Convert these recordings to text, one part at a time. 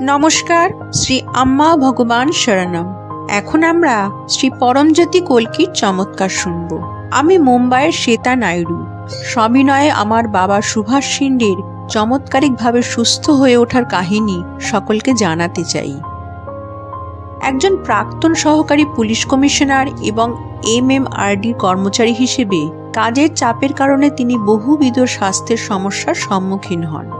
নমস্কার, শ্রী আম্মা ভগবান শরণম। এখন আমরা শ্রী পরমজ্যোতি কলকির চমৎকার শুনব। আমি মুম্বাইয়ের শ্বেতা নাইডু। সবিনয়ে আমার বাবা সুভাষ শিন্ডের চমৎকারিকভাবে সুস্থ হয়ে ওঠার কাহিনী সকলকে জানাতে চাই। একজন প্রাক্তন সহকারী পুলিশ কমিশনার এবং এম এম কর্মচারী হিসেবে কাজের চাপের কারণে তিনি বহুবিধ স্বাস্থ্যের সমস্যার সম্মুখীন হন।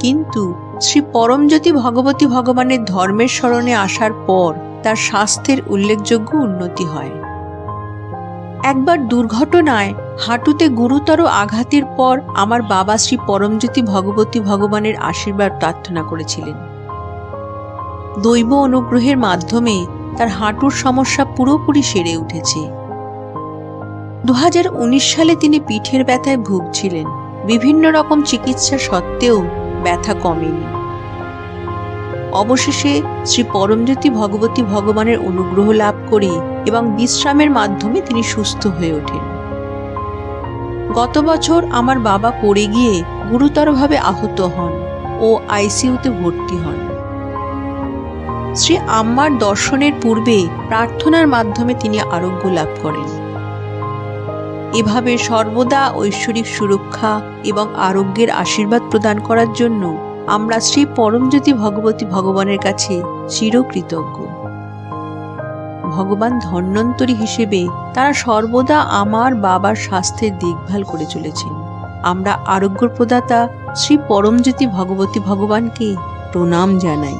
কিন্তু শ্রী পরমজ্যোতি ভগবতী ভগবানের ধর্মের স্মরণে আসার পর তার স্বাস্থ্যের উল্লেখযোগ্য উন্নতি হয়। একবার দুর্ঘটনায় হাঁটুতে গুরুতর আঘাতের পর আমার বাবা শ্রী পরমজ্যোতি ভগবতী ভগবানের আশীর্বাদ প্রার্থনা করেছিলেন। দৈব অনুগ্রহের মাধ্যমে তার হাঁটুর সমস্যা পুরোপুরি সেরে উঠেছে। দু হাজার উনিশ সালে তিনি পিঠের ব্যথায় ভুগছিলেন। বিভিন্ন রকম চিকিৎসা সত্ত্বেও ব্যথা কমেনি। অবশেষে শ্রী পরমজ্যোতি ভগবতী ভগবানের অনুগ্রহ লাভ করে এবং বিশ্রামের মাধ্যমে তিনি সুস্থ হয়ে ওঠেন। গত বছর আমার বাবা পড়ে গিয়ে গুরুতরভাবে আহত হন ও আইসিইউতে ভর্তি হন। শ্রী আম্মার দর্শনের পূর্বে প্রার্থনার মাধ্যমে তিনি আরোগ্য লাভ করেন। এভাবে সর্বদা ঐশ্বরিক সুরক্ষা এবং আরোগ্যের আশীর্বাদ প্রদান করার জন্য আমরা শ্রী পরমজ্যোতি ভগবতী ভগবানের কাছে চিরকৃতজ্ঞ। ভগবান ধন্বন্তরী হিসেবে তারা সর্বদা আমার বাবার স্বাস্থ্যের দেখভাল করে চলেছেন। আমরা আরোগ্য প্রদাতা শ্রী পরমজ্যোতি ভগবতী ভগবানকে প্রণাম জানাই।